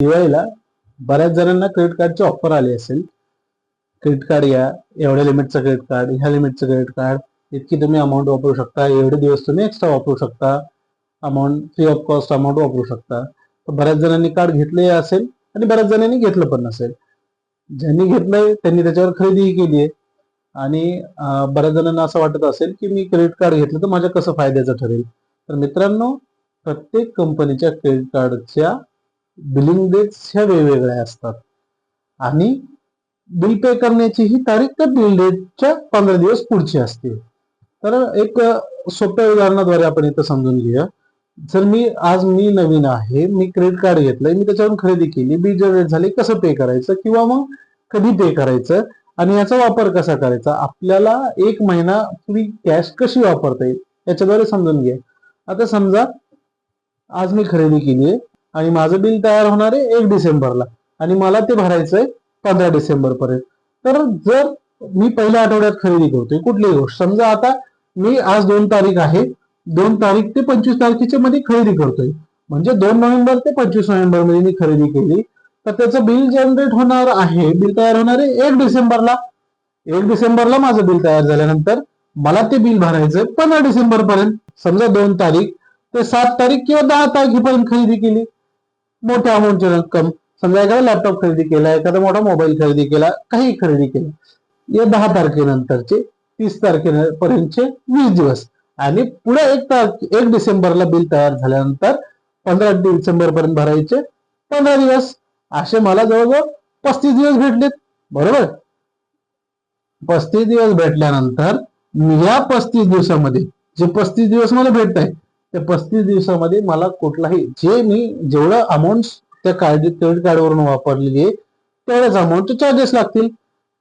दिवाळीला बऱ्याच जणांना क्रेडिट कार्डची ऑफर आली असेल. क्रेडिट कार्ड या एवढ्या लिमिटचं क्रेडिट कार्ड ह्या लिमिटचं क्रेडिट कार्ड इतकी तुम्ही अमाऊंट वापरू शकता एवढे दिवस तुम्ही एक्स्ट्रा वापरू शकता. Amount free of cost amount वापरू शकता. तर बऱ्याच जणांनी कार्ड घेतले असेल आणि बऱ्याच जणांनी घेतलं पण नसेल. ज्यांनी घेतलंय त्यांनी त्याच्यावर खरेदीही केली आहे आणि बऱ्याच जणांना असं वाटत असेल की मी क्रेडिट कार्ड घेतलं तर माझ्या कसं फायद्याचं ठरेल? तर मित्रांनो प्रत्येक कंपनीच्या क्रेडिट कार्डच्या बिलिंग डेट्स ह्या वेगवेगळ्या असतात. आणि बिल पे करण्याची ही तारीख त्या बिल डेटच्या पंधरा दिवस पुढची असते. तर एक सोप्या उदाहरणाद्वारे आपण इथं समजून घेऊया. जर मी आज मी नवीन आहे मी क्रेडिट कार्ड घेतलंय मी त्याच्यावरून खरेदी केली बिल जनरेट झाले कसं पे करायचं? किंवा मग कधी पे करायचं? आणि याचा वापर कसा करायचा? आपल्याला एक महिना फ्री कॅश कशी वापरता येईल? याच्याद्वारे समजून घ्या. आता समजा आज मी खरेदी केली आहे. आणि माझं बिल तयार होणार आहे एक डिसेंबरला. आणि मला ते भरायचंय पंधरा डिसेंबर पर्यंत तर जर मी पहिल्या आठवड्यात खरेदी करतोय कुठलीही गोष्ट. समजा आता मी आज दोन तारीख आहे दोन तारीख ते पंचवीस तारखेच्या मध्ये खरेदी करतोय. म्हणजे दोन नोव्हेंबर ते पंचवीस नोव्हेंबरमध्ये मी खरेदी केली. तर त्याचं बिल जनरेट होणार आहे बिल तयार होणार आहे एक डिसेंबरला. एक डिसेंबरला माझं बिल तयार झाल्यानंतर मला ते बिल भरायचंय पंधरा डिसेंबर पर्यंत समजा दोन तारीख ते सात तारीख किंवा दहा तारखेपर्यंत खरेदी केली. मोठ्या अमाऊंटची रक्कम. समजा एखादा लॅपटॉप खरेदी केला एखादा मोठा मोबाईल खरेदी केला काही खरेदी केलं. या दहा तारखेनंतरचे तीस तारखेपर्यंतचे वीस दिवस. आणि पुढे एक तारखे एक डिसेंबरला बिल तयार झाल्यानंतर पंधरा डिसेंबर पर्यंत भरायचे पंधरा दिवस. असे मला जवळजवळ पस्तीस दिवस भेटलेत. बरोबर? पस्तीस दिवस भेटल्यानंतर या पस्तीस दिवसामध्ये जे पस्तीस दिवस मला भेटत आहे त्या पस्तीस दिवसामध्ये मला कुठलाही जे मी जेवढं अमाऊंट त्या कार्ड क्रेडिट कार्डवरून वापरलेली आहे तेवढ्याच अमाऊंटचे चार्जेस लागतील.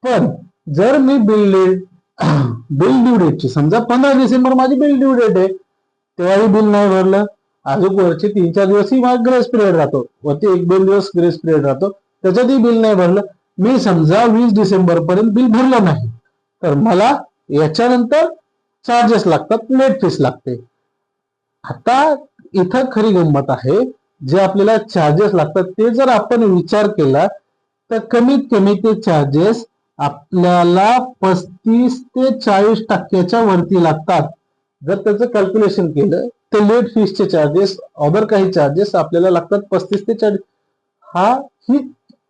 पण जर मी बिल डेट बिल ड्यू डेटची समजा पंधरा डिसेंबर माझी बिल ड्यू डेट आहे तेव्हाही बिल नाही भरलं. अजून वरचे तीन चार दिवसही माझा ग्रेस पिरियड राहतो. वरती एक दोन दिवस ग्रेस पिरियड राहतो. त्याच्यातही बिल नाही भरलं. मी समजा वीस डिसेंबर पर्यंत बिल भरलं नाही तर मला याच्यानंतर चार्जेस लागतात लेट फीस लागते. आता इथं खरी गंमत आहे जे आपल्याला चार्जेस लागतात ते जर आपण विचार केला तर कमीत कमी ते चार्जेस आपल्याला पस्तीस ते चाळीस टक्क्याच्या वरती लागतात. जर त्याचं कॅल्क्युलेशन केलं तर लेट फीसचे चार्जेस अदर काही चार्जेस आपल्याला लागतात पस्तीस ते चाळीस. हा ही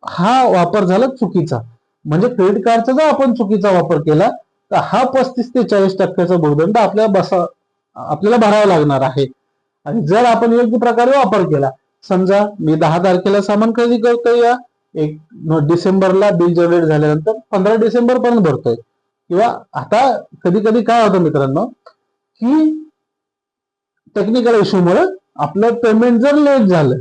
हा वापर झाला चुकीचा. म्हणजे क्रेडिट कार्डचा जर आपण चुकीचा वापर केला तर हा पस्तीस ते चाळीस टक्क्याचा भूदंड आपल्याला बसा आपल्याला भरावा लागणार आहे. आणि जर आपण योग्य प्रकारे वापर केला समजा मी दहा तारखेला सामान खरेदी करतोय या एक डिसेंबरला बिल जनरेट झाल्यानंतर पंधरा डिसेंबर पर्यंत भरतोय. किंवा आता कधी कधी काय होतं मित्रांनो की टेक्निकल इश्यूमुळे आपलं पेमेंट जर लेट झालं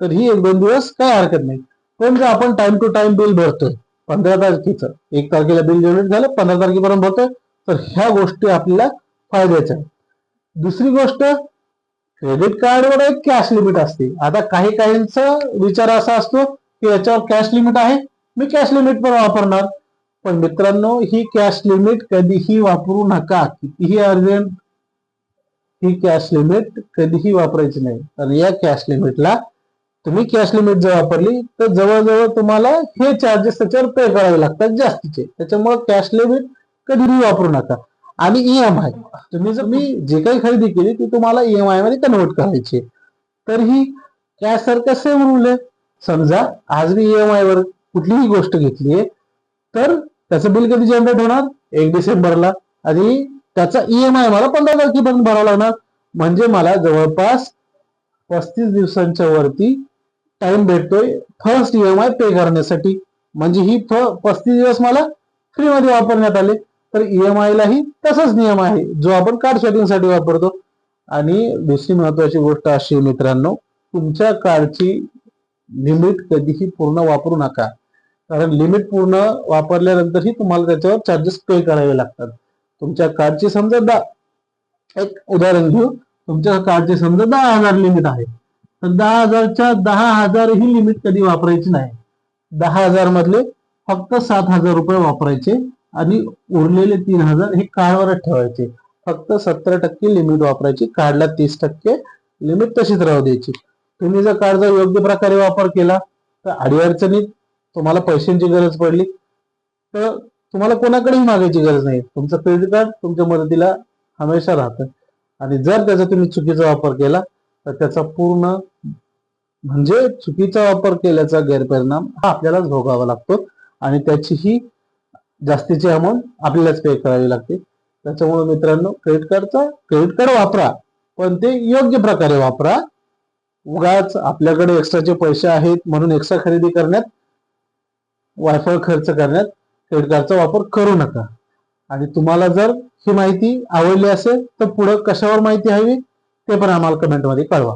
तर ही एक दोन दिवस काय हरकत नाही. पण जर आपण टाइम टू टाइम बिल भरतोय पंधरा तारखेचं एक तारखेला बिल जनरेट झालं पंधरा तारखेपर्यंत भरतोय तर ह्या गोष्टी आपल्याला फायद्याच्या आहेत. दुसरी गोष्ट क्रेडिट कार्डवर एक कॅश लिमिट असते. आता काही काहींचा विचार असा असतो की याच्यावर कॅश लिमिट आहे मी कॅश लिमिट पण वापरणार. पण मित्रांनो ही कॅश लिमिट कधीही वापरू नका. कितीही अर्जंट ही कॅश लिमिट कधीही वापरायची नाही. कारण या कॅश लिमिटला तुम्ही कॅश लिमिट जर वापरली तर जवळजवळ तुम्हाला हे चार्जेस त्याच्यावर पे करावे लागतात जास्तीचे. त्याच्यामुळे कॅश लिमिट कधीही वापरू नका. आणि ईएमआय तुम्ही जर मी जे काही खरेदी केली ती तुम्हाला ईएमआयमध्ये कन्वर्ट करायची तर ही कॅश सारखं सेम रूल आहे समजा आज मी ईएमआय वर कुठलीही गोष्ट घेतली आहे तर त्याचं बिल कधी जनरेट होणार? एक डिसेंबरला. आणि त्याचा ईएमआय मला पंधरा तारखेपर्यंत भरावा लागणार. म्हणजे मला जवळपास पस्तीस दिवसांच्या वरती टाइम भेटतोय फर्स्ट ईएमआय पे करण्यासाठी. म्हणजे ही पस्तीस दिवस मला फ्री मध्ये वापरण्यात आले. तर ईएमआय लाही तसाच नियम आहे जो आपण कार्ड सेटिंगसाठी वापरतो. आणि दुसरी महत्वाची गोष्ट अशी मित्रांनो तुमच्या कार्डची लिमिट कधीही पूर्ण वापरू नका. कारण लिमिट पूर्ण वापरल्यानंतरही तुम्हाला त्याच्यावर चार्जेस पे करावे लागतात. तुमच्या कार्डची समजा दहा एक उदाहरण घेऊ. तुमच्या कार्डची समजा दहा हजार लिमिट आहे. तर दहा हजारच्या दहा हजार ही लिमिट कधी वापरायची नाही. दहा हजार मधले फक्त सात हजार रुपये वापरायचे. आणि उरलेले तीन हजार हे कार्डवरच ठेवायचे. फक्त सत्तर टक्के लिमिट वापरायची. कार्डला तीस टक्के लिमिट तशीच राहू द्यायची. तुम्ही जर कार्डचा योग्य प्रकारे वापर केला तर अडीअडचणीत तुम्हाला पैशांची गरज पडली. तर तुम्हाला कोणाकडेही मागायची गरज नाही. तुमचं क्रेडिट कार्ड तुमच्या मदतीला हमेशा राहतं. आणि जर त्याचा तुम्ही चुकीचा वापर केला तर त्याचा पूर्ण म्हणजे चुकीचा वापर केल्याचा गैरपरिणाम हा आपल्यालाच भोगावा लागतो. आणि त्याचीही जास्तीची अमाऊंट आपल्यालाच पे करावी लागते. त्याच्यामुळे मित्रांनो क्रेडिट कार्डचा क्रेडिट कार्ड वापरा. पण ते योग्य प्रकारे वापरा. उगाच आपल्याकडे एक्स्ट्राचे पैसे आहेत म्हणून एक्स्ट्रा खरेदी करण्यात वायफाय खर्च करण्यात क्रेडिट कार्डचा वापर करू नका. आणि तुम्हाला जर ही माहिती आवडली असेल तर पुढं कशावर माहिती हवी ते पण आम्हाला कमेंटमध्ये कळवा.